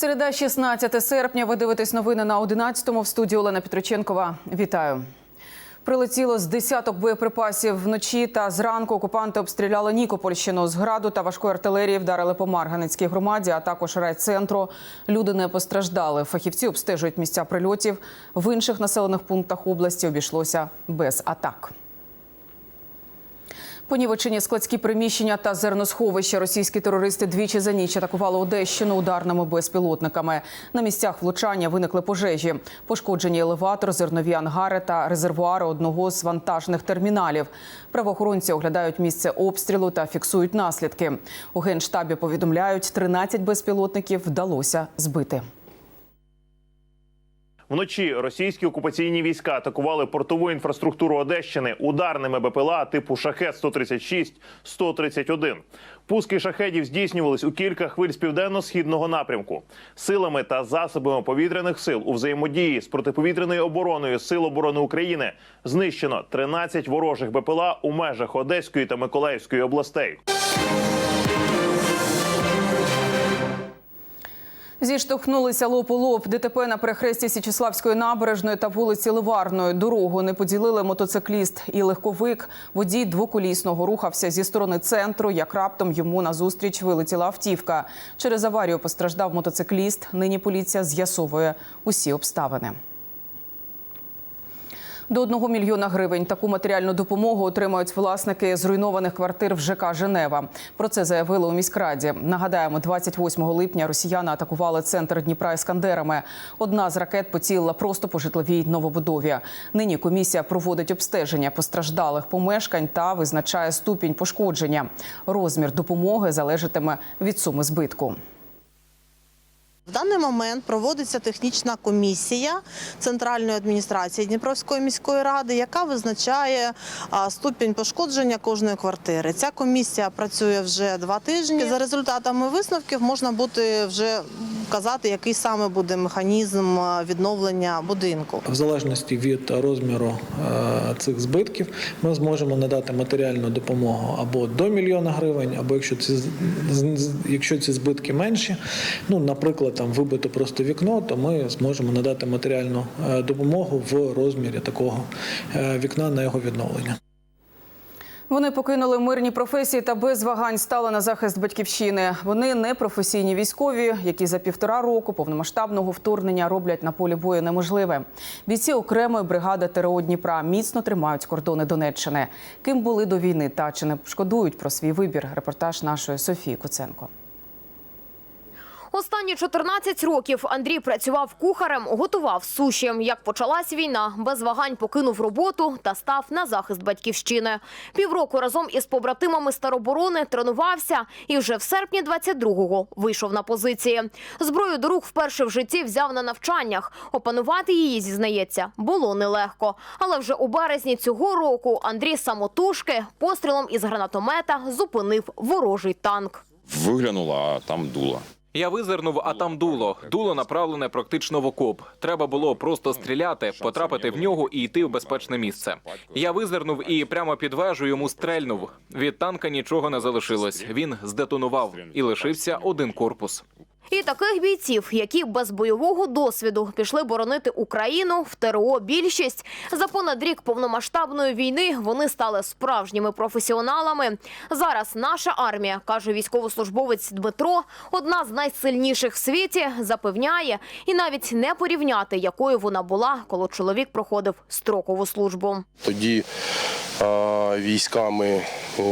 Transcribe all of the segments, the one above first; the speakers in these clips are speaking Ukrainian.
Середа, 16 серпня. Ви дивитесь новини на 11-му в студії Олена Петриченкова. Вітаю. Прилетіло з десяток боєприпасів вночі та зранку окупанти обстріляли Нікопольщину. З граду та важкої артилерії вдарили по Марганецькій громаді, а також райцентру. Люди не постраждали. Фахівці обстежують місця прильотів. В інших населених пунктах області обійшлося без атак. Понівечені складські приміщення та зерносховища російські терористи двічі за ніч атакували Одещину ударними безпілотниками. На місцях влучання виникли пожежі, пошкоджені елеватор, зернові ангари та резервуари одного з вантажних терміналів. Правоохоронці оглядають місце обстрілу та фіксують наслідки. У генштабі повідомляють, 13 безпілотників вдалося збити. Вночі російські окупаційні війська атакували портову інфраструктуру Одещини ударними БПЛА типу шахет 136 131 Пуски шахедів здійснювались у кілька хвиль з південно-східного напрямку. Силами та засобами повітряних сил у взаємодії з протиповітряною обороною Сил оборони України знищено 13 ворожих БПЛА у межах Одеської та Миколаївської областей. Зіштовхнулися лоб у лоб. ДТП на перехресті Січеславської набережної та вулиці Ливарної. Дорогу не поділили мотоцикліст і легковик. Водій двоколісного рухався зі сторони центру. Як раптом йому назустріч вилетіла автівка. Через аварію постраждав мотоцикліст. Нині поліція з'ясовує усі обставини. До 1 мільйона гривень таку матеріальну допомогу отримають власники зруйнованих квартир в ЖК Женева. Про це заявили у міськраді. Нагадаємо, 28 липня росіяни атакували центр Дніпра іскандерами. Одна з ракет поцілила просто по житловій новобудові. Нині комісія проводить обстеження постраждалих помешкань та визначає ступінь пошкодження. Розмір допомоги залежатиме від суми збитку. В даний момент проводиться технічна комісія центральної адміністрації Дніпровської міської ради, яка визначає ступінь пошкодження кожної квартири. Ця комісія працює вже два тижні. За результатами висновків можна буде вже казати, який саме буде механізм відновлення будинку. В залежності від розміру цих збитків ми зможемо надати матеріальну допомогу або до мільйона гривень, або якщо ці якщо ці збитки менші, ну наприклад, там вибито просто вікно, то ми зможемо надати матеріальну е, допомогу в розмірі такого е, вікна на його відновлення. Вони покинули мирні професії та без вагань стали на захист батьківщини. Вони не професійні військові, які за півтора року повномасштабного вторгнення роблять на полі бою неможливе. Бійці окремої бригади ТРО Дніпра міцно тримають кордони Донеччини. Ким були до війни та чи не шкодують про свій вибір? Репортаж нашої Софії Куценко. Останні 14 років Андрій працював кухарем, готував суші. Як почалась війна, без вагань покинув роботу та став на захист батьківщини. Півроку разом із побратимами з тероборони тренувався і вже в серпні 22-го вийшов на позиції. Зброю до рук вперше в житті взяв на навчаннях. Опанувати її, зізнається, було нелегко. Але вже у березні цього року Андрій самотужки пострілом із гранатомета зупинив ворожий танк. Виглянула, а там дуло. Я визирнув, а там дуло. Дуло направлене практично в окоп. Треба було просто стріляти, потрапити в нього і йти в безпечне місце. Я визирнув і прямо під вежу йому стрельнув. Від танка нічого не залишилось. Він здетонував і лишився один корпус. І таких бійців, які без бойового досвіду пішли боронити Україну в ТРО більшість. За понад рік повномасштабної війни вони стали справжніми професіоналами. Зараз наша армія, каже військовослужбовець Дмитро, одна з найсильніших в світі, запевняє, і навіть не порівняти, якою вона була, коли чоловік проходив строкову службу. Тоді а, військами е,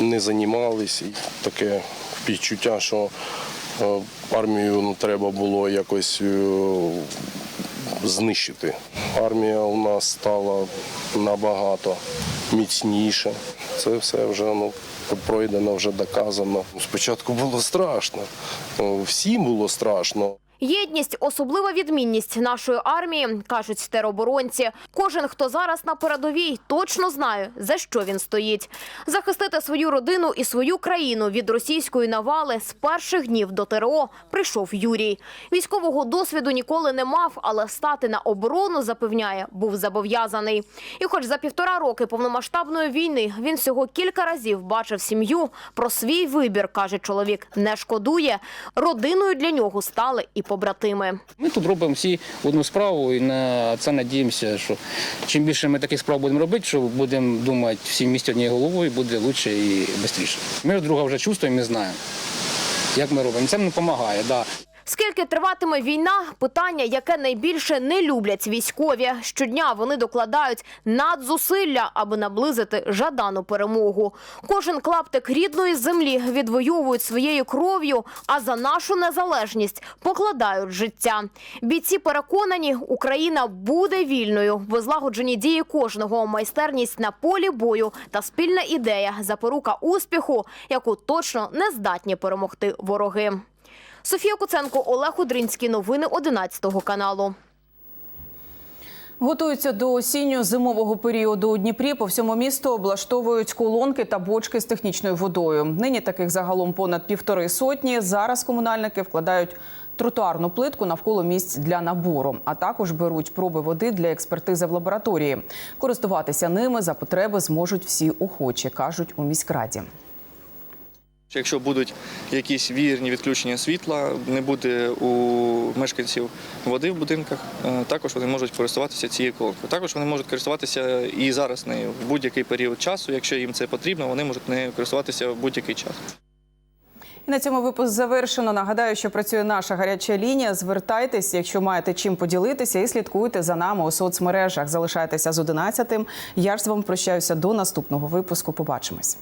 не займалися. Таке відчуття, що е, армію ну, треба було якось е, знищити. Армія у нас стала набагато міцніше. Це все вже ну, пройдено, вже доказано. Спочатку було страшно, всім було страшно. Єдність особлива відмінність нашої армії, кажуть тероборонці. Кожен, хто зараз на передовій, точно знає за що він стоїть. Захистити свою родину і свою країну від російської навали з перших днів до ТРО прийшов Юрій. Військового досвіду ніколи не мав, але стати на оборону запевняє, був зобов'язаний. І, хоч за півтора роки повномасштабної війни він всього кілька разів бачив сім'ю, про свій вибір каже чоловік, не шкодує. Родиною для нього стали і побратими. Ми тут робимо всі одну справу і на це надіємося, що чим більше ми таких справ будемо робити, що будемо думати всі місті однією головою, буде краще і швидше. Ми друга вже чувствуємо і знаємо, як ми робимо. Це нам допомагає. Да. Скільки триватиме війна? Питання, яке найбільше не люблять військові. Щодня вони докладають надзусилля, аби наблизити жадану перемогу. Кожен клаптик рідної землі відвоюють своєю кров'ю, а за нашу незалежність покладають життя. Бійці переконані, Україна буде вільною, бо злагоджені дії кожного, майстерність на полі бою та спільна ідея запорука успіху, яку точно не здатні перемогти вороги. Софія Куценко, Олег Удринський. Новини 11 каналу. Готуються до осінньо-зимового періоду у Дніпрі. По всьому місту облаштовують колонки та бочки з технічною водою. Нині таких загалом понад півтори сотні. Зараз комунальники вкладають тротуарну плитку навколо місць для набору, а також беруть проби води для експертизи в лабораторії. Користуватися ними за потреби зможуть всі охочі, кажуть у міськраді. Якщо будуть якісь вірні відключення світла, не буде у мешканців води в будинках, е, також вони можуть користуватися цією колонкою. Також вони можуть користуватися і зараз нею в будь-який період часу. Якщо їм це потрібно, вони можуть нею користуватися в будь-який час. І на цьому випуск завершено. Нагадаю, що працює наша гаряча лінія. Звертайтесь, якщо маєте чим поділитися, і слідкуйте за нами у соцмережах. Залишайтеся з 11. Я ж з вами прощаюся до наступного випуску. Побачимось.